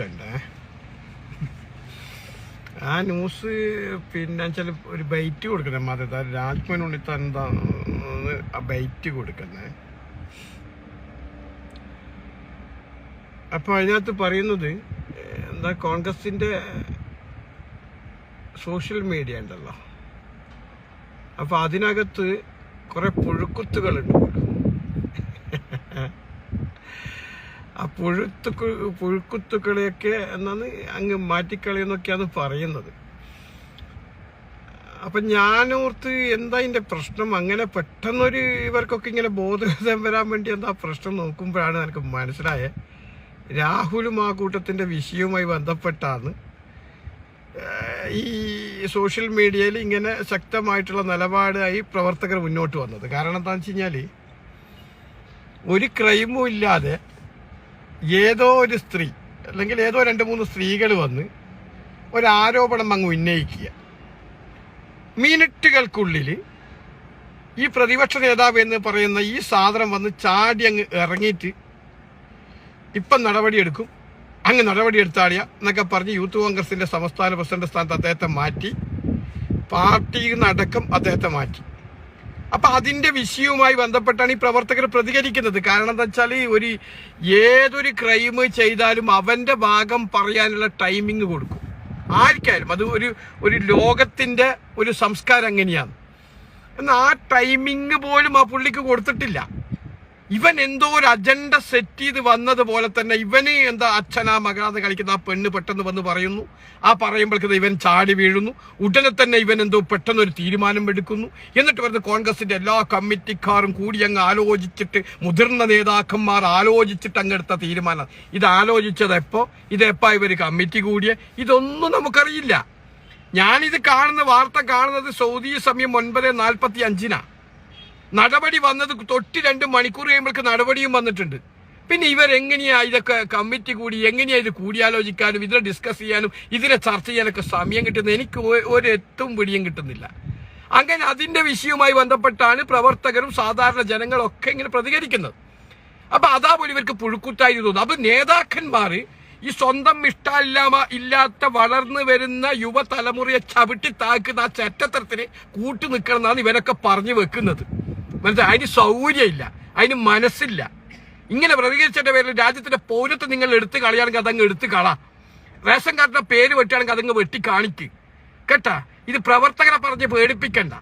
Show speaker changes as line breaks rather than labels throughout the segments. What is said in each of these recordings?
കണ്ടേ. ആ ന്യൂസ് പിന്നെ വെച്ചാൽ ഒരു ബൈറ്റ് കൊടുക്കണേ മതത്തെ രാജ്മോഹൻ ഉണ്ണിത്താൻ ആ ബൈറ്റ് കൊടുക്കണേ അപ്പോൾ അതിനകത്ത് പറയുന്നത് എന്താ കോൺഗ്രസിന്റെ സോഷ്യൽ മീഡിയ ഉണ്ടല്ലോ. അപ്പൊ അതിനകത്ത് കുറെ പുഴുക്കുത്തുകളുണ്ട്. ആ പുഴുത്തുക്ക പുഴുക്കുത്തുക്കളെയൊക്കെ എന്നാണ് അങ്ങ് മാറ്റിക്കളയെന്നൊക്കെയാണ് പറയുന്നത്. അപ്പൊ ഞാനോർത്ത് എന്താ ഇതിന്റെ പ്രശ്നം? അങ്ങനെ പെട്ടെന്നൊരു ഇവർക്കൊക്കെ ഇങ്ങനെ ബോധം വരാൻ വേണ്ടി എന്താ പ്രശ്നം നോക്കുമ്പോഴാണ് എനിക്ക് മനസ്സിലായത് രാഹുലും ആ കൂട്ടത്തിന്റെ വിഷയവുമായി ബന്ധപ്പെട്ടാണ്. ഈ സോഷ്യൽ മീഡിയയിൽ ഇങ്ങനെ ശക്തമായിട്ടുള്ള നിലപാടായി പ്രവർത്തകർ മുന്നോട്ട് വന്നത്. കാരണം എന്താണെന്ന് വെച്ച് കഴിഞ്ഞാൽ ഒരു ക്രൈമും ഇല്ലാതെ ഏതോ ഒരു സ്ത്രീ അല്ലെങ്കിൽ ഏതോ രണ്ട് മൂന്ന് സ്ത്രീകൾ വന്ന് ഒരാരോപണം അങ്ങ് ഉന്നയിക്കുക. മിനിറ്റുകൾക്കുള്ളിൽ ഈ പ്രതിപക്ഷ നേതാവ് എന്ന് പറയുന്ന ഈ സാധനം വന്ന് ചാടി അങ്ങ് ഇറങ്ങിയിട്ട് ഇപ്പം നടപടിയെടുക്കും. അങ്ങ് നടപടിയെടുത്താടിയ എന്നൊക്കെ പറഞ്ഞ് യൂത്ത് കോൺഗ്രസിന്റെ സംസ്ഥാന പ്രസിഡന്റ് സ്ഥാനത്ത് അദ്ദേഹത്തെ മാറ്റി പാർട്ടിയിൽ നിന്നടക്കം അദ്ദേഹത്തെ മാറ്റി. അപ്പൊ അതിന്റെ വിഷയവുമായി ബന്ധപ്പെട്ടാണ് ഈ പ്രവർത്തകർ പ്രതികരിക്കുന്നത്. കാരണം എന്താ വെച്ചാൽ ഒരു ഏതൊരു ക്രൈം ചെയ്താലും അവന്റെ ഭാഗം പറയാനുള്ള ടൈമിംഗ് കൊടുക്കും. ആർക്കായാലും അത് ഒരു ഒരു ലോകത്തിന്റെ ഒരു സംസ്കാരം അങ്ങനെയാണ്. എന്നാൽ ആ ടൈമിംഗ് പോലും ആ പുള്ളിക്ക് കൊടുത്തിട്ടില്ല. ഇവൻ എന്തോ ഒരു അജണ്ട സെറ്റ് ചെയ്ത് വന്നതുപോലെ തന്നെ ഇവനെ എന്താ അച്ഛനാ മകനാഥ കളിക്കുന്ന ആ പെണ്ണ് പെട്ടെന്ന് വന്ന് പറയുന്നു. ആ പറയുമ്പോഴേക്കും ഇവൻ ചാടി വീഴുന്നു. ഉടനെ തന്നെ ഇവൻ എന്തോ പെട്ടെന്ന് ഒരു തീരുമാനം എടുക്കുന്നു. എന്നിട്ട് വരുന്ന കോൺഗ്രസിന്റെ എല്ലാ കമ്മിറ്റിക്കാരും കൂടി അങ്ങ് ആലോചിച്ചിട്ട് മുതിർന്ന നേതാക്കന്മാർ ആലോചിച്ചിട്ട് അങ്ങെടുത്ത തീരുമാനം. ഇത് ആലോചിച്ചത് എപ്പോ? ഇതെപ്പോ ഇവർ കമ്മിറ്റി കൂടിയ? ഇതൊന്നും നമുക്കറിയില്ല. ഞാനിത് കാണുന്ന വാർത്ത കാണുന്നത് സൗദി സമയം ഒൻപത് നാൽപ്പത്തി അഞ്ചിനാ. നടപടി വന്നത് തൊട്ട് രണ്ട് മണിക്കൂർ കഴിയുമ്പോഴേക്ക് നടപടിയും വന്നിട്ടുണ്ട്. പിന്നെ ഇവരെങ്ങനെയാ ഇതൊക്കെ കമ്മിറ്റി കൂടി എങ്ങനെയാ ഇത് കൂടിയാലോചിക്കാനും ഇതിനെ ഡിസ്കസ് ചെയ്യാനും ഇതിനെ ചർച്ച ചെയ്യാനൊക്കെ സമയം കിട്ടുന്നത്? എനിക്ക് ഒരെത്തും പിടിയും കിട്ടുന്നില്ല. അങ്ങനെ അതിന്റെ വിഷയവുമായി ബന്ധപ്പെട്ടാണ് പ്രവർത്തകരും സാധാരണ ജനങ്ങളൊക്കെ ഇങ്ങനെ പ്രതികരിക്കുന്നത്. അപ്പൊ അതാ പോലും ഇവർക്ക് പുഴുക്കുത്തായി തോന്നുന്നു. അപ്പൊ നേതാക്കന്മാർ ഈ സ്വന്തം ഇഷ്ടമില്ലാമ ഇല്ലാത്ത വളർന്നു വരുന്ന യുവതലമുറയെ ചവിട്ടി താക്കുന്ന ആ ചറ്റത്തരത്തിന് കൂട്ടു നിൽക്കണം എന്നാണ് ഇവരൊക്കെ പറഞ്ഞു വെക്കുന്നത്. മനസ്സിലായി? അതിന് സൗകര്യമില്ല. അതിന് മനസ്സില്ല. ഇങ്ങനെ പ്രതികരിച്ചതിന്റെ പേരിൽ രാജ്യത്തിന്റെ പൗരത്വം നിങ്ങൾ എടുത്തു കളയാണെങ്കിൽ അതങ്ങ് എടുത്തു കള. റേഷൻ കാർഡിന്റെ പേര് വെട്ടുകയാണെങ്കിൽ അതങ്ങ് വെട്ടി കാണിക്ക് കേട്ടാ? ഇത് പ്രവർത്തകരെ പറഞ്ഞ് പേടിപ്പിക്കണ്ട.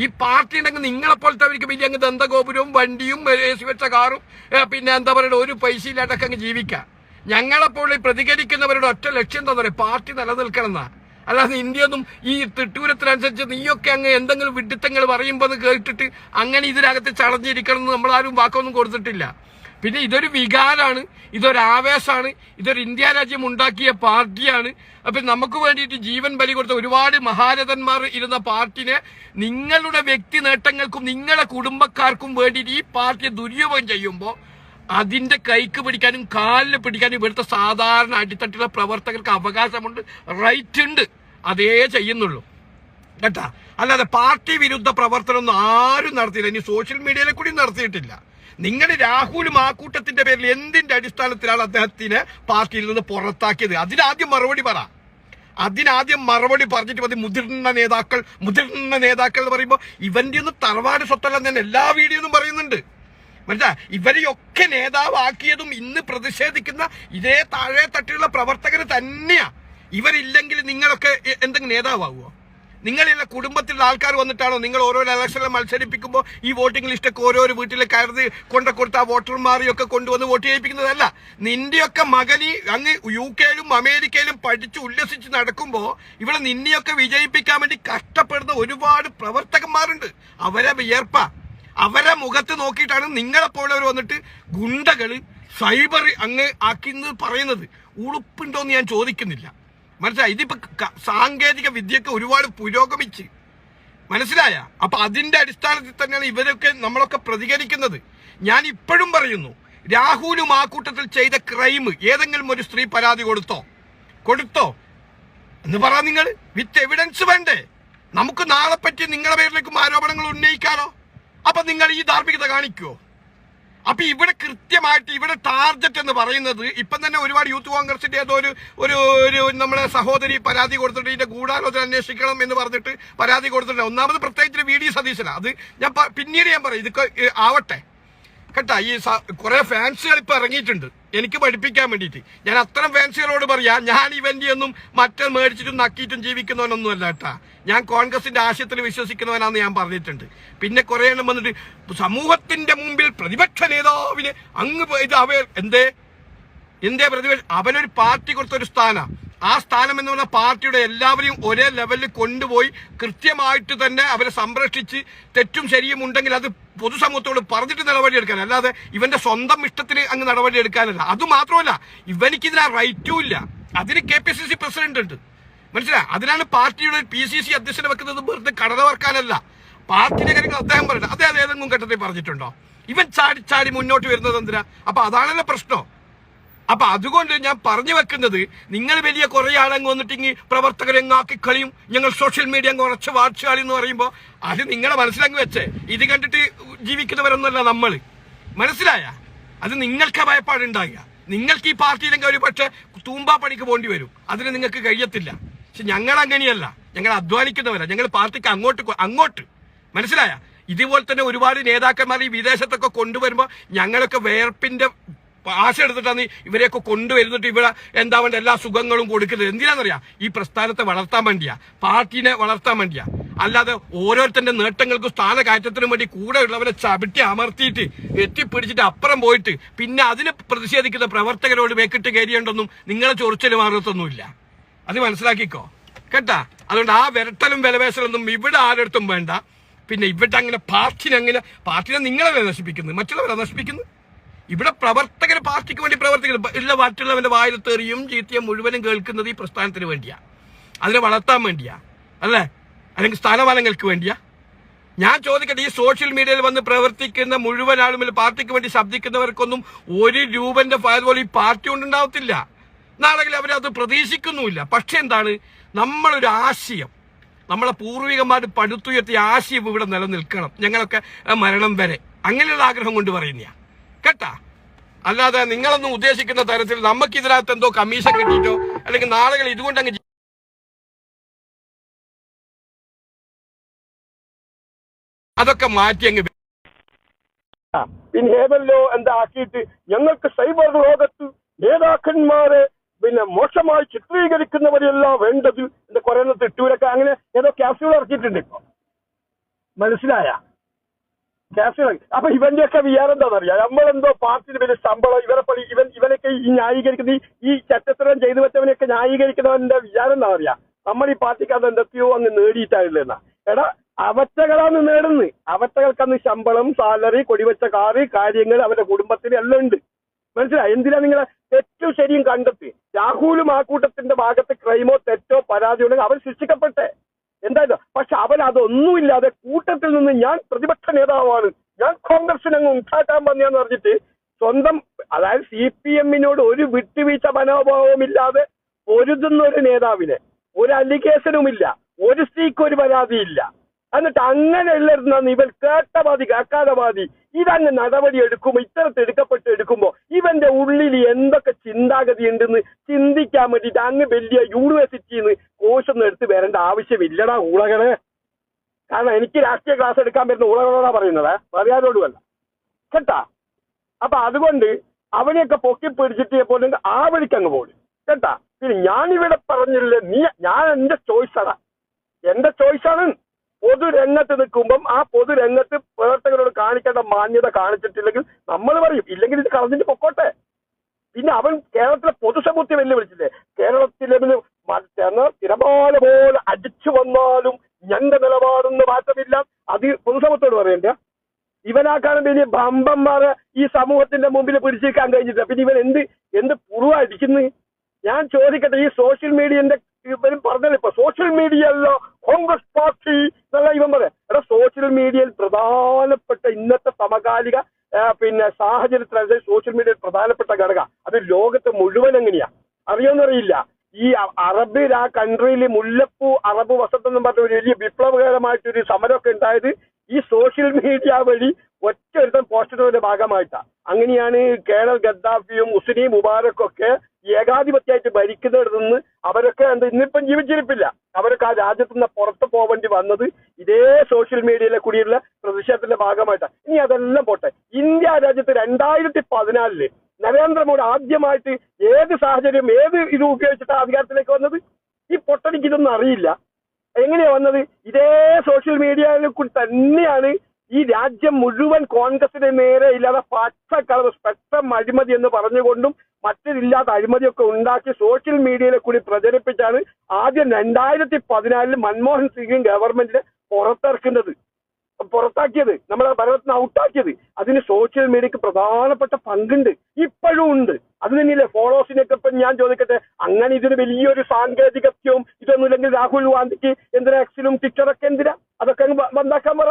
ഈ പാർട്ടി ഉണ്ടെങ്കിൽ നിങ്ങളെ പോലത്തെ അവർക്ക് വലിയ അങ്ങ് ദന്തഗോപുരവും വണ്ടിയും വെച്ച കാറും പിന്നെ എന്താ പറയുക ഒരു പൈസ ഇല്ലാണ്ടൊക്കെ അങ്ങ് ജീവിക്കാം. ഞങ്ങളെപ്പോൾ പ്രതികരിക്കുന്നവരുടെ ഒറ്റ ലക്ഷ്യം എന്താ പറയുക? പാർട്ടി നിലനിൽക്കണം എന്നാ. അല്ലാതെ ഇന്ത്യയൊന്നും ഈ തിട്ടൂരത്തിനനുസരിച്ച് നീയൊക്കെ അങ്ങ് എന്തെങ്കിലും വിഡിത്തങ്ങൾ പറയുമ്പോൾ കേട്ടിട്ട് അങ്ങനെ ഇതിനകത്ത് ചടഞ്ഞിരിക്കണം എന്ന് നമ്മളാരും വാക്കൊന്നും കൊടുത്തിട്ടില്ല. പിന്നെ ഇതൊരു വികാരമാണ് ഇതൊരു ആവേശമാണ് ഇതൊരു ഇന്ത്യ രാജ്യം ഉണ്ടാക്കിയ പാർട്ടിയാണ്. അപ്പം നമുക്ക് വേണ്ടിയിട്ട് ജീവൻ ബലി കൊടുത്ത ഒരുപാട് മഹാരഥന്മാർ ഇരുന്ന പാർട്ടിനെ നിങ്ങളുടെ വ്യക്തി നേട്ടങ്ങൾക്കും നിങ്ങളുടെ കുടുംബക്കാർക്കും വേണ്ടിയിട്ട് ഈ പാർട്ടിയെ ദുര്യോഗം ചെയ്യുമ്പോൾ അതിന്റെ കൈക്ക് പിടിക്കാനും കാലിൽ പിടിക്കാനും ഇവിടുത്തെ സാധാരണ അടിത്തട്ടിലുള്ള പ്രവർത്തകർക്ക് അവകാശമുണ്ട് റൈറ്റ് ഉണ്ട് അതേ ചെയ്യുന്നുള്ളൂ. കേട്ടാ? അല്ലാതെ പാർട്ടി വിരുദ്ധ പ്രവർത്തനമൊന്നും ആരും നടത്തിയില്ല. ഇനി സോഷ്യൽ മീഡിയയിലെ കൂടി നടത്തിയിട്ടില്ല. നിങ്ങൾ രാഹുലും ആ കൂട്ടത്തിന്റെ പേരിൽ എന്തിന്റെ അടിസ്ഥാനത്തിലാണ് അദ്ദേഹത്തിനെ പാർട്ടിയിൽ നിന്ന് പുറത്താക്കിയത്? അതിനാദ്യം മറുപടി പറ. അതിനാദ്യം മറുപടി പറഞ്ഞിട്ട് മതി. മുതിർന്ന നേതാക്കൾ മുതിർന്ന നേതാക്കൾ എന്ന് പറയുമ്പോൾ ഇവന്റെ ഒന്നും തറവാട് സ്വത്തല്ല ഞാൻ എല്ലാ വീഡിയോയിലും പറയുന്നുണ്ട്. മനസ്സിലാ? ഇവരെയൊക്കെ നേതാവാക്കിയതും ഇന്ന് പ്രതിഷേധിക്കുന്ന ഇതേ താഴെ തട്ടിലുള്ള പ്രവർത്തകർ തന്നെയാ. ഇവരില്ലെങ്കിൽ നിങ്ങളൊക്കെ എന്തെങ്കിലും നേതാവാകുമോ നിങ്ങളില്ല കുടുംബത്തിലുള്ള ആൾക്കാർ വന്നിട്ടാണോ നിങ്ങൾ ഓരോ ഇലക്ഷനിൽ മത്സരിപ്പിക്കുമ്പോൾ ഈ വോട്ടിംഗ് ലിസ്റ്റൊക്കെ ഓരോരോ വീട്ടിൽ കയറി കൊണ്ട കൊടുത്ത വോട്ടർമാരെയൊക്കെ കൊണ്ടുവന്ന് വോട്ട് ചെയ്യിപ്പിക്കുന്നതല്ല. നിന്റെയൊക്കെ മകനി അങ്ങ് യു കെയിലും അമേരിക്കയിലും പഠിച്ച് ഉല്ലസിച്ച് നടക്കുമ്പോൾ ഇവിടെ നിന്നെയൊക്കെ വിജയിപ്പിക്കാൻ വേണ്ടി കഷ്ടപ്പെടുന്ന ഒരുപാട് പ്രവർത്തകന്മാരുണ്ട്. അവരെ വിയർപ്പ. അവരെ മുഖത്ത് നോക്കിയിട്ടാണ് നിങ്ങളെ നിങ്ങളെപ്പോലവർ വന്നിട്ട് ഗുണ്ടകൾ സൈബർ അങ്ങ് ആക്കി പറയുന്നത്. ഉളുപ്പുണ്ടോന്ന് ഞാൻ ചോദിക്കുന്നില്ല. മനസ്സിലായി? ഇതിപ്പോ സാങ്കേതിക വിദ്യയൊക്കെ ഒരുപാട് പുരോഗമിച്ച്. മനസ്സിലായ? അപ്പൊ അതിന്റെ അടിസ്ഥാനത്തിൽ തന്നെയാണ് ഇവരൊക്കെ നമ്മളൊക്കെ പ്രതികരിക്കുന്നത്. ഞാൻ ഇപ്പോഴും പറയുന്നു രാഹുലും ആ കൂട്ടത്തിൽ ചെയ്ത ക്രൈം ഏതെങ്കിലും ഒരു സ്ത്രീ പരാതി കൊടുത്തോ? കൊടുത്തോ? എന്ന് പറ നിങ്ങൾ. വിത്ത് എവിഡൻസ് വേണ്ടേ? നമുക്ക് നാളെ പറ്റി നിങ്ങളുടെ പേരിലേക്കും ആരോപണങ്ങൾ ഉന്നയിക്കാനോ അപ്പൊ നിങ്ങൾ ഈ ധാർമ്മികത കാണിക്കുവോ? അപ്പൊ ഇവിടെ കൃത്യമായിട്ട് ഇവിടെ ടാർഗറ്റ് എന്ന് പറയുന്നത് ഇപ്പം തന്നെ ഒരുപാട് യൂത്ത് കോൺഗ്രസിന്റെ ഏതോ ഒരു ഒരു നമ്മുടെ സഹോദരി പരാതി കൊടുത്തിട്ട് ഇതിന്റെ ഗൂഢാലോചന അന്വേഷിക്കണം എന്ന് പറഞ്ഞിട്ട് പരാതി കൊടുത്തിട്ടുണ്ട്. ഒന്നാമത് പ്രത്യേകിച്ച് വി ഡി സതീശന. അത് ഞാൻ പിന്നീട് ഞാൻ പറയും. ഇതൊക്കെ ആവട്ടെ. കേട്ടാ ഈ കുറെ ഫാൻസുകൾ ഇപ്പൊ ഇറങ്ങിയിട്ടുണ്ട്. എനിക്ക് പഠിപ്പിക്കാൻ വേണ്ടിയിട്ട്. ഞാൻ അത്തരം ഫാൻസികളോട് പറയാ ഞാൻ ഇവന്റെ ഒന്നും മറ്റേ മേടിച്ചിട്ടും നക്കിയിട്ടും ജീവിക്കുന്നവനൊന്നുമല്ല കേട്ടാ. ഞാൻ കോൺഗ്രസിന്റെ ആശയത്തിൽ വിശ്വസിക്കുന്നവനാന്ന് ഞാൻ പറഞ്ഞിട്ടുണ്ട്. പിന്നെ കുറെ എണ്ണം വന്നിട്ട് സമൂഹത്തിന്റെ മുമ്പിൽ പ്രതിപക്ഷ നേതാവിന് അങ്ങ് ഇത് അവർ എന്തേ? എന്തേ പ്രതിപക്ഷ അവനൊരു പാർട്ടി കൊടുത്തൊരു സ്ഥാനം. ആ സ്ഥാനം എന്ന് പറഞ്ഞ പാർട്ടിയുടെ എല്ലാവരെയും ഒരേ ലെവലിൽ കൊണ്ടുപോയി കൃത്യമായിട്ട് തന്നെ അവരെ സംരക്ഷിച്ച് തെറ്റും ശരിയും ഉണ്ടെങ്കിൽ അത് പൊതുസമൂഹത്തോട് പറഞ്ഞിട്ട് നടപടിയെടുക്കാൻ അല്ലാതെ ഇവന്റെ സ്വന്തം ഇഷ്ടത്തിന് അങ്ങ് നടപടിയെടുക്കാനല്ല അത് മാത്രമല്ല ഇവനിക്ക് ആ റൈറ്റും ഇല്ല. അതിന് K P C C president ഉണ്ട്. മനസ്സിലായി അതിനാണ് പാർട്ടിയുടെ പി സി സി അധ്യക്ഷനെ വെക്കുന്നത് വെറുതെ കടത വർക്കാനല്ല. പാർട്ടിയുടെ കാര്യങ്ങൾ അദ്ദേഹം പറഞ്ഞു അദ്ദേഹം ഏതെങ്കിലും ഘട്ടത്തിൽ പറഞ്ഞിട്ടുണ്ടോ? ഇവൻ ചാടി ചാടി മുന്നോട്ട് വരുന്നത് എന്തിനാ? അപ്പൊ അതാണല്ലോ പ്രശ്നം. അപ്പൊ അതുകൊണ്ട് ഞാൻ പറഞ്ഞു വെക്കുന്നത് നിങ്ങൾ വലിയ കുറെ ആളങ്ങ് വന്നിട്ടെങ്കിൽ പ്രവർത്തകരെങ്ങാക്കി കളിയും. ഞങ്ങൾ സോഷ്യൽ മീഡിയ കുറച്ച് ഉറച്ച് കളി എന്ന് പറയുമ്പോൾ അത് നിങ്ങളെ മനസ്സിലങ്ങ് വെച്ചേ. ഇത് കണ്ടിട്ട് ജീവിക്കുന്നവരൊന്നുമല്ല നമ്മൾ. മനസ്സിലായ? അത് നിങ്ങൾക്ക് ഭയപ്പാടുണ്ടാകുക നിങ്ങൾക്ക് ഈ പാർട്ടിയിലെങ്കിൽ ഒരു പക്ഷേ തൂമ്പാ പണിക്ക് പോകേണ്ടി വരും. അതിന് നിങ്ങൾക്ക് കഴിയത്തില്ല. പക്ഷെ ഞങ്ങൾ അങ്ങനെയല്ല. ഞങ്ങൾ അധ്വാനിക്കുന്നവരാണ് ഞങ്ങൾ പാർട്ടിക്ക് അങ്ങോട്ട് അങ്ങോട്ട്. മനസ്സിലായ? ഇതുപോലെ തന്നെ ഒരുപാട് നേതാക്കന്മാർ ഈ വിദേശത്തൊക്കെ കൊണ്ടുവരുമ്പോൾ ഞങ്ങളൊക്കെ വേർപ്പിന്റെ ആശ എടുത്തിട്ടാണ് ഇവരെയൊക്കെ കൊണ്ടുവരുന്നിട്ട് ഇവിടെ എന്താ വേണ്ട എല്ലാ സുഖങ്ങളും കൊടുക്കുന്നത്? എന്തിനാണെന്നറിയാം ഈ പ്രസ്ഥാനത്തെ വളർത്താൻ വേണ്ടിയാ. പാർട്ടിനെ വളർത്താൻ വേണ്ടിയാ. അല്ലാതെ ഓരോരുത്തരുടെ നേട്ടങ്ങൾക്കും സ്ഥാനകയറ്റത്തിനും വേണ്ടി കൂടെ ഉള്ളവരെ ചവിട്ടി അമർത്തിയിട്ട് എത്തിപ്പിടിച്ചിട്ട് അപ്പുറം പോയിട്ട് പിന്നെ അതിന് പ്രതിഷേധിക്കുന്ന പ്രവർത്തകരോട് മേക്കിട്ട് കയറിയുണ്ടെന്നും നിങ്ങളെ ചൊറിച്ചൽ മാറത്തൊന്നുമില്ല. അത് മനസ്സിലാക്കിക്കോ. കേട്ടാ? അതുകൊണ്ട് ആ വിരട്ടലും വിലവേശലൊന്നും ഇവിടെ ആരുടെ വേണ്ട. പിന്നെ ഇവിടെ അങ്ങനെ പാർട്ടിനെ അങ്ങനെ പാർട്ടിനെ നിങ്ങളെ നശിപ്പിക്കുന്നത്? മറ്റുള്ളവരെ നശിപ്പിക്കുന്നത്? ഇവിടെ പ്രവർത്തകർ പാർട്ടിക്ക് വേണ്ടി പ്രവർത്തിക്കുന്നത് ഇല്ല മറ്റുള്ളവന്റെ വായിൽ തെറിയും ചീത്തയും മുഴുവനും കേൾക്കുന്നത് ഈ പ്രസ്ഥാനത്തിന് വേണ്ടിയാ. അതിനെ വളർത്താൻ വേണ്ടിയാ. അല്ലേ? അല്ലെങ്കിൽ സ്ഥാനമാനങ്ങൾക്ക് വേണ്ടിയാ. ഞാൻ ചോദിക്കട്ടെ ഈ സോഷ്യൽ മീഡിയയിൽ വന്ന് പ്രവർത്തിക്കുന്ന മുഴുവൻ ആളും പാർട്ടിക്ക് വേണ്ടി ശബ്ദിക്കുന്നവർക്കൊന്നും ഒരു രൂപന്റെ ഫയർവോൾ ഈ പാർട്ടി കൊണ്ടുണ്ടാവത്തില്ല നാളെ അവരത് പ്രതീക്ഷിക്കുന്നുമില്ല. പക്ഷെ എന്താണ്? നമ്മളൊരു ആശയം നമ്മളെ പൂർവികന്മാർ പടുത്തുയർത്തിയ ആശയം ഇവിടെ നിലനിൽക്കണം. ഞങ്ങളൊക്കെ മരണം വരെ. അങ്ങനെയുള്ള ആഗ്രഹം കൊണ്ട് പറയുന്ന കേട്ടാ? അല്ലാതെ നിങ്ങളൊന്നും ഉദ്ദേശിക്കുന്ന തരത്തിൽ നമുക്ക് ഇതിനകത്ത് എന്തോ കമ്മീഷൻ കിട്ടിയിട്ടോ? അല്ലെങ്കിൽ നാളുകൾ ഇതുകൊണ്ട് അങ്ങ് ജീ- അതൊക്കെ മാറ്റി അങ്ങ്
പിന്നെ ഏതല്ലോ എന്താ ആക്കിയിട്ട് ഞങ്ങൾക്ക് സൈബർ ലോകത്ത് നേതാക്കന്മാരെ പിന്നെ മോശമായി ചിത്രീകരിക്കുന്നവരെല്ലാം വേണ്ടത് എന്റെ കുറെ തിട്ടൂരൊക്കെ അങ്ങനെ ഏതോ ക്യാപ്സ്യൂൾ ഇറക്കിയിട്ടുണ്ട്. ഇപ്പൊ മനസ്സിലായ? ക്യാപ്സ്യൂൾ അപ്പൊ ഇവന്റെ ഒക്കെ വിചാരം എന്താണെന്നറിയാം? നമ്മളെന്തോ പാർട്ടിന് വലിയ ശമ്പളം ഇവരെ പണി ഇവൻ ഇവനൊക്കെ ഈ ന്യായീകരിക്കുന്ന ഈ- ചട്ടത്തരം ചെയ്തു വെച്ചവനെയൊക്കെ ന്യായീകരിക്കുന്നവന്റെ വിചാരം പറയാ നമ്മൾ ഈ പാർട്ടിക്ക് അത് എന്തൊക്കെയോ അങ്ങ് നേടിയിട്ടായില്ലെന്നാ എടാ അവറ്റകളാണ് നേടുന്നത്. അവറ്റകൾക്ക് അന്ന് ശമ്പളം സാലറി കൊടിവെച്ച കാറ് കാര്യങ്ങൾ അവരുടെ കുടുംബത്തിന് എല്ലാം ഉണ്ട്. മനസ്സിലായി? എന്തിനാ നിങ്ങളെ തെറ്റും ശരിയും കണ്ടെത്തി? രാഹുലും ആ കൂട്ടത്തിന്റെ ഭാഗത്ത് ക്രൈമോ തെറ്റോ പരാതി ഉണ്ടെങ്കിൽ അവൻ ശിക്ഷിക്കപ്പെട്ടെ. എന്തായാലും പക്ഷെ അവൻ അതൊന്നുമില്ലാതെ കൂട്ടത്തിൽ നിന്ന് ഞാൻ പ്രതിപക്ഷ നേതാവാണ്. ഞാൻ കോൺഗ്രസിനങ്ങ് ഉണ്ടാക്കാൻ വന്നെന്ന് പറഞ്ഞിട്ട് സ്വന്തം അതായത് സി പി എമ്മിനോട് ഒരു വിട്ടുവീഴ്ച മനോഭാവമില്ലാതെ പൊരുതുന്ന ഒരു നേതാവിനെ ഒരു അലിഗേഷനുമില്ല ഒരു സ്ത്രീക്ക് ഒരു പരാതിയില്ല. എന്നിട്ട് അങ്ങനെയുള്ളിരുന്ന ഇവൻ കേട്ട മതി കേൾക്കാതെ മതി ഇതങ്ങ് നടപടി എടുക്കുമ്പോ ഇത്തരത്തിൽ എടുക്കപ്പെട്ട് എടുക്കുമ്പോ ഇവന്റെ ഉള്ളിൽ എന്തൊക്കെ ചിന്താഗതി ഉണ്ടെന്ന് ചിന്തിക്കാൻ വേണ്ടിട്ട് അങ്ങ് വലിയ യൂണിവേഴ്സിറ്റിയിൽ നിന്ന് കോഴ്സ് ഒന്നും എടുത്ത് വരേണ്ട ആവശ്യമില്ലടാ ഊളകൾ കാരണം എനിക്ക് രാഷ്ട്രീയ ക്ലാസ് എടുക്കാൻ വരുന്ന ഊളകളോടാ പറയുന്നത്. പറയാനോടുമല്ല കേട്ടാ? അപ്പൊ അതുകൊണ്ട് അവനെയൊക്കെ പൊക്കി പിടിച്ചിട്ട് പോലെ ആ വഴിക്ക് അങ്ങ് പോകും കേട്ടാ? പിന്നെ ഞാനിവിടെ പറഞ്ഞില്ല നീ ഞാൻ എന്റെ ചോയ്സാണ് എന്റെ ചോയ്സാണ് പൊതുരംഗത്ത് നിൽക്കുമ്പം ആ പൊതുരംഗത്ത് കാണിക്കേണ്ട മാന്യത കാണിച്ചിട്ടില്ലെങ്കിൽ നമ്മൾ പറയും ഇല്ലെങ്കിൽ ഇത് കളഞ്ഞിട്ട് പൊക്കോട്ടെ. പിന്നെ അവൻ കേരളത്തിലെ പൊതുസമൂഹത്തെ വെല്ലുവിളിച്ചില്ലേ? കേരളത്തിലെ പിന്നെ തിരമാല പോലെ അടിച്ചു വന്നാലും ഞങ്ങളുടെ നിലപാടൊന്നും മാറ്റമില്ല. അത് പൊതുസമൂഹത്തോട് പറയണ്ട. ഇവനാക്കാനും വലിയ ബമ്പന്മാരെ ഈ സമൂഹത്തിന്റെ മുമ്പിൽ പിടിച്ചേക്കാൻ കഴിഞ്ഞിട്ട്. പിന്നെ ഇവൻ എന്ത് എന്ത് പുറു അടിക്കുന്നു ഞാൻ ചോദിക്കട്ടെ ഈ സോഷ്യൽ മീഡിയന്റെ ഇവരും പറഞ്ഞല്ലോ ഇപ്പൊ സോഷ്യൽ മീഡിയയല്ലോ കോൺഗ്രസ് പാർട്ടി എന്നല്ല ഇവൻ പറയാം എടാ സോഷ്യൽ മീഡിയയിൽ പ്രധാനപ്പെട്ട ഇന്നത്തെ സമകാലിക പിന്നെ സാഹചര്യത്തിൽ സോഷ്യൽ മീഡിയയിൽ പ്രധാനപ്പെട്ട ഘടക അത് ലോകത്ത് മുഴുവൻ എങ്ങനെയാ? അറിയോന്നറിയില്ല ഈ അറബ് ആ കൺട്രിയിൽ മുല്ലപ്പൂ അറബ് വസത്തെന്നും പറഞ്ഞ ഒരു വലിയ വിപ്ലവകരമായിട്ടൊരു സമരമൊക്കെ ഉണ്ടായത് ഈ സോഷ്യൽ മീഡിയ വഴി ഒറ്റ ഒരുത്തം പോസ്റ്റിന്റെ ഭാഗമായിട്ടാണ് അങ്ങനെയാണ് കേണൽ ഗദ്ദാഫിയും മുസ്ലിം മുബാറക്കും ഒക്കെ ഏകാധിപത്യമായിട്ട് ഭരിക്കുന്നിടത്ത് നിന്ന് അവരൊക്കെ എന്താ ഇന്നിപ്പം ജീവിച്ചിരിപ്പില്ല. അവരൊക്കെ ആ രാജ്യത്ത് നിന്ന് പുറത്ത് പോവേണ്ടി വന്നത് ഇതേ സോഷ്യൽ മീഡിയയിലെ കൂടിയുള്ള പ്രതിഷേധത്തിന്റെ ഭാഗമായിട്ടാണ്. ഇനി അതെല്ലാം പോട്ടെ. ഇന്ത്യ രാജ്യത്ത് രണ്ടായിരത്തി പതിനാലിൽ നരേന്ദ്രമോദി ആദ്യമായിട്ട് ഏത് സാഹചര്യം ഏത് ഇത് ഉപയോഗിച്ചിട്ടാണ് അധികാരത്തിലേക്ക് വന്നത്? ഈ പൊട്ടണിക്ക് ഇതൊന്നും അറിയില്ല. എങ്ങനെയാ വന്നത്? ഇതേ സോഷ്യൽ മീഡിയയിൽ തന്നെയാണ് ഈ രാജ്യം മുഴുവൻ കോൺഗ്രസിന്റെ നേരെ ഇല്ലാതെ പച്ച കളർ സ്പെക്ട്രം അഴിമതി എന്ന് പറഞ്ഞുകൊണ്ടും മറ്റൊരില്ലാത്ത അഴിമതിയൊക്കെ ഉണ്ടാക്കി സോഷ്യൽ മീഡിയയിലെ കൂടി പ്രചരിപ്പിച്ചാണ് ആദ്യം രണ്ടായിരത്തി പതിനാലിൽ മൻമോഹൻ സിംഗും ഗവൺമെന്റിനെ പുറത്തിറക്കുന്നത്. പുറത്താക്കിയത് നമ്മളെ ഭരണത്തിന് ഔട്ടാക്കിയത്. അതിന് സോഷ്യൽ മീഡിയക്ക് പ്രധാനപ്പെട്ട പങ്കുണ്ട്. ഇപ്പോഴും ഉണ്ട്. അത് തന്നെയല്ലേ ഫോളോസിനൊക്കെ ഇപ്പം ഞാൻ ചോദിക്കട്ടെ അങ്ങനെ ഇതിന് വലിയൊരു സാങ്കേതികത്വവും ഇതൊന്നുമില്ലെങ്കിൽ രാഹുൽ ഗാന്ധിക്ക് എന്തിനാ എക്സിലും ട്വിറ്ററൊക്കെ എന്തിനാ? അതൊക്കെ അങ്ങ് ബന്ധാക്കാൻ പറ.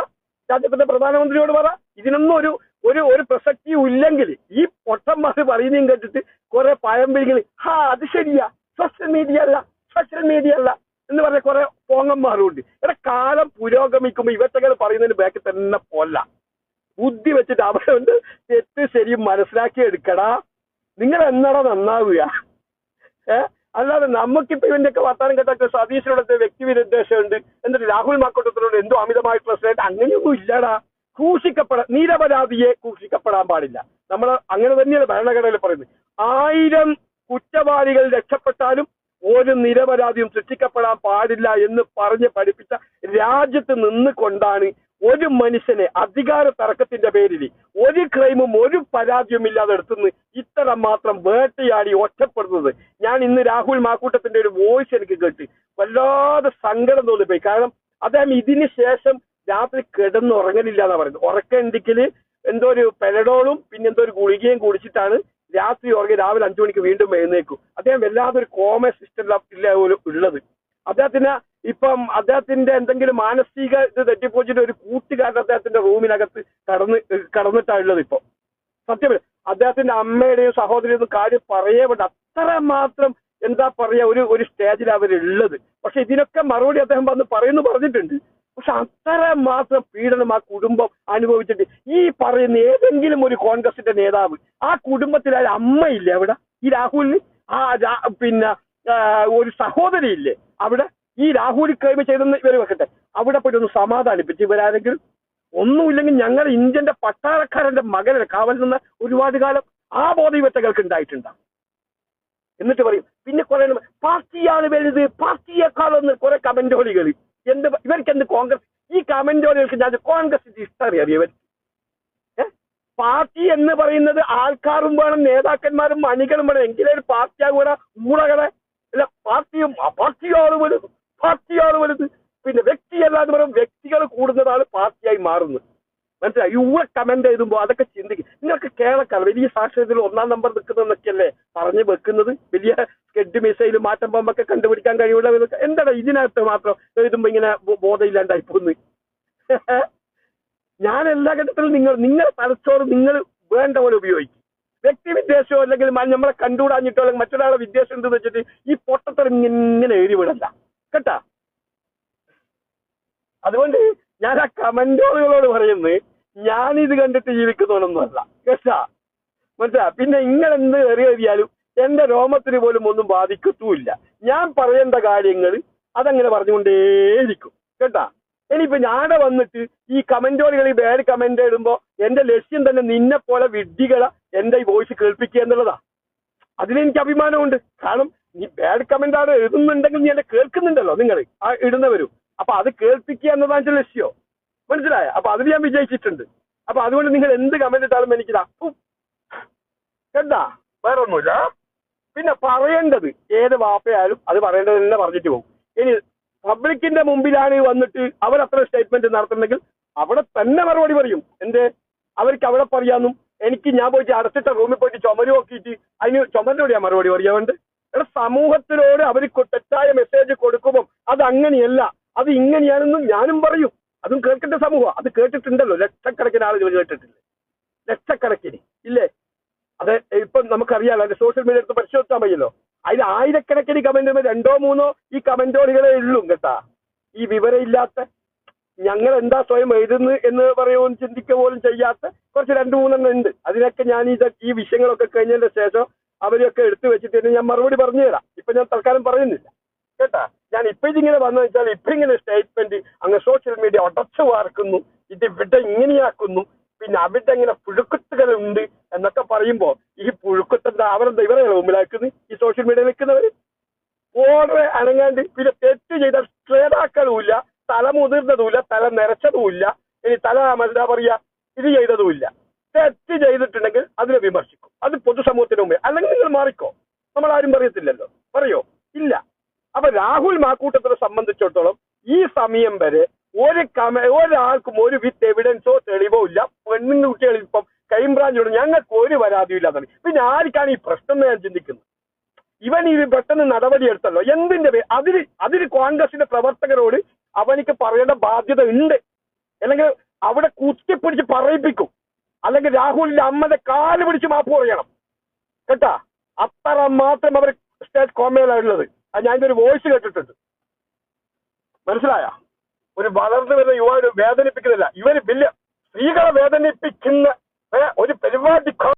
രാജ്യത്തിന്റെ പ്രധാനമന്ത്രിയോട് പറ. ഇതിനൊന്നും ഒരു ഒരു ഒരു പ്രസക്തിയും ഇല്ലെങ്കിൽ ഈ പൊട്ടന്മാർ പറയുന്നതും കേട്ടിട്ട് കുറെ പഴംപിരികൾ ഹാ അത് ശരിയാ. സോഷ്യൽ മീഡിയ അല്ല. സോഷ്യൽ മീഡിയ അല്ല. എന്ന് പറഞ്ഞ കുറെ പോങ്ങന്മാരുണ്ട്. ഇവിടെ കാലം പുരോഗമിക്കുമ്പോൾ ഇവറ്റകൾ പറയുന്നതിന് ബാക്കി തന്നെ പോല ബുദ്ധി വെച്ചിട്ട് അവിടെ ഉണ്ട് തെറ്റ് ശരി മനസ്സിലാക്കി എടുക്കടാ. നിങ്ങൾ എന്നടാ നന്നാവുക? ഏ? അല്ലാതെ നമുക്കിപ്പോ ഇവന്റെയൊക്കെ വർത്താനം കേട്ടൊക്കെ സതീശനോടത്തെ വ്യക്തിവിരുദ്ധേഷമുണ്ട് എന്നിട്ട് രാഹുൽ മാക്കോട്ടത്തിനോട് എന്തോ അമിതമായിട്ടുള്ള സ്നേഹം. അങ്ങനെയൊന്നും ഇല്ലടാ. ക്രൂശിക്കപ്പെടാൻ നിരപരാധിയെ ക്രൂശിക്കപ്പെടാൻ പാടില്ല. നമ്മൾ അങ്ങനെ തന്നെയാണ് ഭരണഘടനയിൽ പറയുന്നത്. ആയിരം കുറ്റവാളികൾ രക്ഷപ്പെട്ടാലും ഒരു നിരപരാധിയും സൃഷ്ടിക്കപ്പെടാൻ പാടില്ല എന്ന് പറഞ്ഞ് പഠിപ്പിച്ച രാജ്യത്ത് നിന്നുകൊണ്ടാണ് ഒരു മനുഷ്യനെ അധികാര തർക്കത്തിന്റെ പേരിൽ ഒരു ക്രൈമും ഒരു പരാതിയും ഇല്ലാതെ എടുത്തുനിന്ന് ഇത്ര മാത്രം വേട്ടയാടി ഒറ്റപ്പെടുന്നത്. ഞാൻ ഇന്ന് രാഹുൽ മാക്കൂട്ടത്തിന്റെ ഒരു വോയിസ് എനിക്ക് കേട്ട് വല്ലാതെ സങ്കടം തോന്നിപ്പോയി. കാരണം അദ്ദേഹം ഇതിന് ശേഷം രാത്രി കിടന്നുറങ്ങലില്ല എന്നാ പറയുന്നത്. ഉറക്കണ്ടെങ്കിൽ എന്തോ ഒരു പെലഡോളും പിന്നെ എന്തോ ഒരു ഗുളികയും കുടിച്ചിട്ടാണ് രാത്രി ഉറങ്ങി രാവിലെ അഞ്ചു മണിക്ക് വീണ്ടും എഴുന്നേക്കും അദ്ദേഹം വല്ലാതെ ഒരു കോമ സിസ്റ്റമില്ല ഉള്ളത്. അദ്ദേഹത്തിന് ഇപ്പം അദ്ദേഹത്തിന്റെ എന്തെങ്കിലും മാനസിക ഇത് തെറ്റിപ്പോച്ചിട്ട് ഒരു കൂട്ടുകാരൻ അദ്ദേഹത്തിന്റെ റൂമിനകത്ത് കടന്ന് കടന്നിട്ടാണുള്ളത് ഇപ്പൊ. സത്യം അദ്ദേഹത്തിന്റെ അമ്മയുടെയും സഹോദരിയും കാര്യം പറയേ വേണ്ട. അത്ര മാത്രം എന്താ പറയാ ഒരു ഒരു സ്റ്റേജിൽ അവരുള്ളത്. പക്ഷെ ഇതിനൊക്കെ മറുപടി അദ്ദേഹം വന്ന് പറയുന്നു പറഞ്ഞിട്ടുണ്ട്. പക്ഷെ അത്ര മാത്രം പീഡനം ആ കുടുംബം അനുഭവിച്ചിട്ട് ഈ പറയുന്ന ഏതെങ്കിലും ഒരു കോൺഗ്രസിന്റെ നേതാവ് ആ കുടുംബത്തിൽ ആ അമ്മയില്ലേ അവിടെ? ഈ രാഹുലിന്? ആ പിന്നെ ഒരു സഹോദരി ഇല്ലേ അവിടെ? ഈ രാഹുൽ ക്രൈം ചെയ്തെന്ന് ഇവർ വെക്കട്ടെ. അവിടെ പോയിട്ട് ഒന്ന് സമാധാനിപ്പിച്ച് ഇവരാരെങ്കിലും ഒന്നുമില്ലെങ്കിൽ ഞങ്ങൾ ഇന്ത്യന്റെ പട്ടാളക്കാരന്റെ മകനെ കാവൽ നിന്ന് ഒരുപാട് കാലം ആ ബോധം ഇവറ്റകൾക്ക് ഉണ്ടായിട്ടുണ്ടാവും. എന്നിട്ട് പറയും പിന്നെ കുറെ പാർട്ടിയാണ് വലുത് പാർട്ടിയെക്കാളൊന്ന് കുറെ കമന്റോളികൾ എന്ത് ഇവർക്ക് എന്ത് കോൺഗ്രസ്? ഈ കമന്റോളികൾക്ക് ഞാൻ കോൺഗ്രസ് ഇഷ്ടം അറിയാം ഇവർ പാർട്ടി എന്ന് പറയുന്നത് ആൾക്കാരും വേണം നേതാക്കന്മാരും മണികളും വേണം. എങ്കിലേ പാർട്ടിയാകൂടെ പാർട്ടി ആകൂടെ അല്ല പാർട്ടിയും ആ പാർട്ടിയാണ് വലുത് പാർട്ടിയാണ് വലുത്. പിന്നെ വ്യക്തിയല്ലാതെ പറയും വ്യക്തികൾ കൂടുന്നതാണ് പാർട്ടിയായി മാറുന്നത്. മനസ്സിലായി? യുവ കമന്റ് എഴുതുമ്പോൾ അതൊക്കെ ചിന്തിക്കും. നിങ്ങൾക്ക് കേരളക്കാർ വലിയ സാക്ഷ്യത്തിൽ ഒന്നാം നമ്പർ നിൽക്കുന്നതെന്നൊക്കെയല്ലേ പറഞ്ഞു വെക്കുന്നത്? വലിയ സ്കെഡ് മിസൈൽ മാറ്റം ബോംബൊക്കെ കണ്ടുപിടിക്കാൻ കഴിയുള്ള എന്താണ് ഇതിനകത്ത് മാത്രം എഴുതുമ്പോ ഇങ്ങനെ ബോധമില്ലാണ്ടായി പോകുന്നു ഞാൻ എല്ലാ ഘട്ടത്തിലും നിങ്ങൾ നിങ്ങളുടെ തലച്ചോറ് നിങ്ങൾ വേണ്ട പോലെ ഉപയോഗിക്കും. വ്യക്തി വിദ്വേഷമോ അല്ലെങ്കിൽ നമ്മളെ കണ്ടുകൂടാഞ്ഞിട്ടോ അല്ലെങ്കിൽ മറ്റൊരാളെ വിദ്വേഷം ഉണ്ടെന്ന് വെച്ചിട്ട് ഈ പൊട്ടത്തരം ഇങ്ങനെ എഴുതി വിടണ്ട. കേട്ടാ? അതുകൊണ്ട് ഞാൻ ആ കമന്റുകളോട് പറയുന്നത് ഞാൻ ഇത് കണ്ടിട്ട് ജീവിക്കുന്നവനൊന്നുമല്ല കേട്ടാ? മനസ്സിലാ? പിന്നെ ഇങ്ങനെ എന്ത് എറിയാലും എന്റെ രോമത്തിന് പോലും ഒന്നും ബാധിക്കത്തുമില്ല ഞാൻ പറയേണ്ട കാര്യങ്ങൾ അതങ്ങനെ പറഞ്ഞുകൊണ്ടേയിരിക്കും. കേട്ടാ? ഇനിയിപ്പോ ഞാടെ വന്നിട്ട് ഈ കമന്റോളുകൾ ഈ ബാഡ് കമന്റ് ഇടുമ്പോ എന്റെ ലക്ഷ്യം തന്നെ നിന്നെ പോലെ വിഡ്ഢികളെ എന്റെ ഈ വോയിസ് കേൾപ്പിക്കുക എന്നുള്ളതാ. അതിലെനിക്ക് അഭിമാനമുണ്ട്. കാരണം നീ ബാഡ് കമന്റ് ആണ് എഴുതുന്നുണ്ടെങ്കിൽ നീ എന്നെ കേൾക്കുന്നുണ്ടല്ലോ നിങ്ങൾ. ആ ഇടുന്നവരും. അപ്പൊ അത് കേൾപ്പിക്കുക എന്നതാണ് എന്റെ ലക്ഷ്യം. മനസ്സിലായ? അപ്പൊ അതിൽ ഞാൻ വിജയിച്ചിട്ടുണ്ട്. അപ്പൊ അതുകൊണ്ട് നിങ്ങൾ എന്ത് കമന്റ് ഇട്ടാലും എനിക്ക്. കേട്ടാ വേറെ ഒന്നുമില്ല പിന്നെ പറയേണ്ടത് ഏത് വാപ്പയായാലും അത് പറയേണ്ടത് തന്നെ പറഞ്ഞിട്ട് പോകും. ഇനി പബ്ലിക്കിന്റെ മുമ്പിലാണ് വന്നിട്ട് അവരത്ര സ്റ്റേറ്റ്മെന്റ് നടത്തുന്നെങ്കിൽ അവിടെ തന്നെ മറുപടി പറയും. എന്റെ അവർക്ക് അവിടെ പറയാന്നും. എനിക്ക് ഞാൻ പോയിട്ട് അടച്ചിട്ട റൂമിൽ പോയിട്ട് ചുമര് നോക്കിയിട്ട് അതിന് ചുമരിനോട് ഞാൻ മറുപടി പറയാൻ വേണ്ട സമൂഹത്തിനോട് അവർ തെറ്റായ മെസ്സേജ് കൊടുക്കുമ്പോൾ അത് അങ്ങനെയല്ല. അത് ഇങ്ങനെയാണെന്നും ഞാനും പറയും. അതും കേൾക്കേണ്ട സമൂഹം. അത് കേട്ടിട്ടുണ്ടല്ലോ. ലക്ഷക്കണക്കിന് ആളുകൾ കേട്ടിട്ടില്ലേ? ലക്ഷക്കണക്കിന്. ഇല്ലേ? അത് ഇപ്പം നമുക്കറിയാലോ അതിന്റെ സോഷ്യൽ മീഡിയ എടുത്ത് പരിശോധിച്ചാൽ മതിയല്ലോ അതിൽ ആയിരക്കണക്കിന് കമന്റ് രണ്ടോ മൂന്നോ ഈ കമന്റോളികളെ ഉള്ളൂ കേട്ടാ. ഈ വിവരമില്ലാത്ത ഞങ്ങൾ എന്താ സ്വയം എഴുതുന്നു എന്ന് പറയുകയും ചിന്തിക്കുക പോലും ചെയ്യാത്ത കുറച്ച് രണ്ട് മൂന്നെണ്ണം ഉണ്ട്. അതിനൊക്കെ ഞാൻ ഈ ഈ വിഷയങ്ങളൊക്കെ കഴിഞ്ഞതിന്റെ ശേഷം അവരെയൊക്കെ എടുത്തു വെച്ചിട്ട് ഞാൻ മറുപടി പറഞ്ഞു തരാം. ഇപ്പൊ ഞാൻ തൽക്കാലം പറയുന്നില്ല. കേട്ടാ? ഞാൻ ഇപ്പൊ ഇതിങ്ങനെ വന്നു വെച്ചാൽ ഇപ്പൊ ഇങ്ങനെ സ്റ്റേറ്റ്മെന്റ് അങ്ങ് സോഷ്യൽ മീഡിയ ഉടച്ചു വാർക്കുന്നു. ഇത് ഇവിടെ ഇങ്ങനെയാക്കുന്നു. പിന്നെ അവിടെ ഇങ്ങനെ പുഴുക്കുത്തുകൾ ഉണ്ട് എന്നൊക്കെ പറയുമ്പോ ഈ പുഴുക്കുത്തിന്റെ അവരെന്താ ഇവരെ മുമ്പിലാക്കുന്നു. ഈ സോഷ്യൽ മീഡിയ നിൽക്കുന്നവര്. ഓർഡർ അനങ്ങാണ്ട് പിന്നെ തെറ്റ് ചെയ്ത ശ്രേതാക്കളുമില്ല തല മുതിർന്നതുമില്ല തല നിറച്ചതുമില്ല ഇനി തല എന്താ പറയാ ഇത് ചെയ്തതുമില്ല. തെറ്റ് ചെയ്തിട്ടുണ്ടെങ്കിൽ അതിനെ വിമർശിക്കും. അത് പൊതുസമൂഹത്തിന് മുമ്പേ. അല്ലെങ്കിൽ നിങ്ങൾ മാറിക്കോ. നമ്മൾ ആരും പറയത്തില്ലല്ലോ. പറയോ? ഇല്ല. അപ്പൊ രാഹുൽ മാക്കൂട്ടത്തിനെ സംബന്ധിച്ചിടത്തോളം ഈ സമയം വരെ ഒരു കമ ഒരാൾക്കും ഒരു വിത്ത് എവിഡൻസോ തെളിവോ ഇല്ല. പെണ്ണുകുട്ടികൾ ഇപ്പം ക്രൈംബ്രാഞ്ചോട് ഞങ്ങൾക്ക് ഒരു പരാതിയും ഇല്ലാതാണ് പിന്നെ ആർക്കാണ് ഈ പ്രശ്നം ഞാൻ ചിന്തിക്കുന്നത്? ഇവൻ ഇത് പെട്ടെന്ന് നടപടി എടുത്തല്ലോ. എന്തിന്റെ പേര് അതിന് അതിന് കോൺഗ്രസിന്റെ പ്രവർത്തകരോട് അവനിക്ക് പറയേണ്ട ബാധ്യത ഉണ്ട്. അല്ലെങ്കിൽ അവിടെ കുത്തിപ്പിടിച്ച് പറയിപ്പിക്കും. അല്ലെങ്കിൽ രാഹുലിന്റെ അമ്മന്റെ കാൽ പിടിച്ച് മാപ്പ് പറയണം. കേട്ടാ? അത്ര മാത്രം അവർ സ്റ്റേറ്റ് കോമയിലുള്ളത് അത് ഞാൻ ഒരു വോയിസ് കേട്ടിട്ടുണ്ട്. മനസ്സിലായ? ഒരു വളർന്നു വരുന്ന യുവാവ് വേദനിപ്പിക്കുന്നില്ല. ഇവർ വലിയ സ്ത്രീകളെ വേദനിപ്പിക്കുന്ന